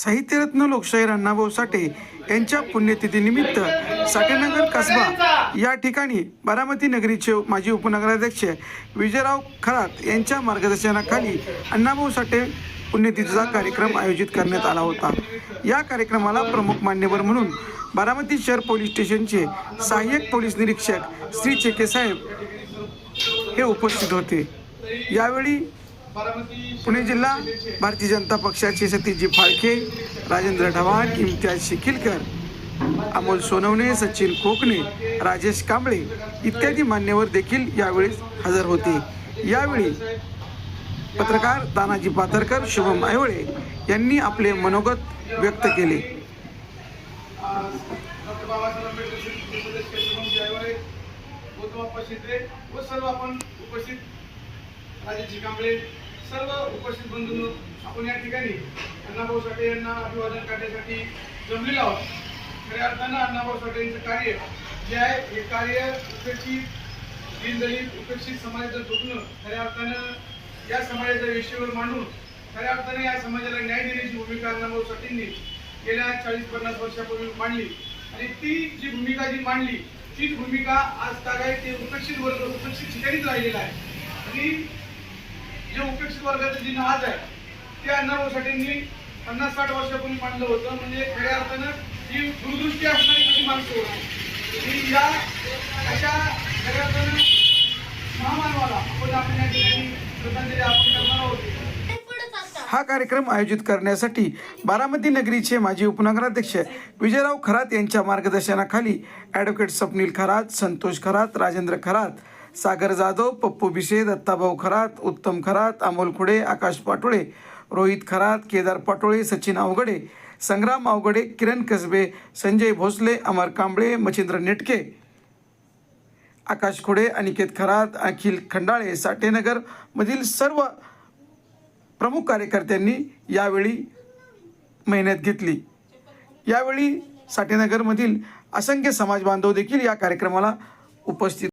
साहित्यरत्न लोकशाहीर अण्णाभाऊ साठे यांच्या पुण्यतिथीनिमित्त साठेनगर कसबा या ठिकाणी बारामती नगरीचे माजी उपनगराध्यक्ष विजयराव खरात यांच्या मार्गदर्शनाखाली अण्णाभाऊ साठे पुण्यतिथीचा कार्यक्रम आयोजित करण्यात आला होता. या कार्यक्रमाला प्रमुख मान्यवर म्हणून बारामती शहर पोलीस स्टेशनचे सहाय्यक पोलीस निरीक्षक श्री चेके साहेब हे उपस्थित होते. यावेळी पुणे जिल्हा भारतीय जनता पक्षाचे सतीशजी फाळके राजेंद्र ढवाण इम्तियाज शिकिलकर अमोल सोनवणे सचिन कोकणे राजेश कांबळे इत्यादी मान्यवर देखील यावेळी हजर होते. यावेळी पत्रकार तानाजी पाथरकर शुभम ऐवळे यांनी आपले मनोगत व्यक्त केले. व सर्व आपण उपस्थित राजाची कंप्लेंट सर्व उपस्थित बंधूंनो आपण या ठिकाणी अण्णाभाऊ साठे यांना अभिवादन करण्यासाठी जमलेलो आहोत. खऱ्या अर्थानं अण्णाभाऊ साठे यांचं कार्य जे आहे हे कार्य उपेक्षित दीनदलित उपेक्षित समाजाचं दुखणं खऱ्या अर्थानं या समाजाच्या विषयावर मांडून खऱ्या अर्थाने या समाजाला न्याय देण्याची भूमिका अण्णाभाऊ साठेंनी गेल्या चाळीस पन्नास वर्षापूर्वी मांडली. आणि ती जी भूमिका जी मांडली तीच भूमिका आज तागाय ते उपेक्षित वर्ग उपेक्षित ठिकाणीच राहिलेला आहे. आणि वंचित उपेक्षित वर्गाचं जे आज आहे ते अण्णाभाऊ साठेंनी पन्नास साठ वर्षापूर्वी मांडलं होतं. म्हणजे खऱ्या अर्थानं ही दूरदृष्टी असणारी कशी माणसं होती आणि या अशा खऱ्या अर्थानं महामानवाला आपण आपण या ठिकाणी श्रद्धांजली अर्पण करणार आहोत. हा कार्यक्रम आयोजित करण्यासाठी बारामती नगरीचे माजी उपनगराध्यक्ष विजयराव खरात यांच्या मार्गदर्शनाखाली ॲडव्होकेट स्वप्नील खरात संतोष खरात राजेंद्र खरात सागर जाधव पप्पू बिशे दत्ताभाऊ खरात उत्तम खरात अमोल खुडे आकाश पाटोळे रोहित खरात केदार पाटोळे सचिन अवघडे संग्राम अवघडे किरण कसबे संजय भोसले अमर कांबळे मच्छिंद्र नेटके आकाश खुडे अनिकेत खरात अखिल खंडाळे साठेनगरमधील सर्व प्रमुख कार्यकर्त्यांनी यावेळी मेहनत घेतली. यावेळी साठेनगरमधील असंख्य समाज बांधव देखील या कार्यक्रमाला उपस्थित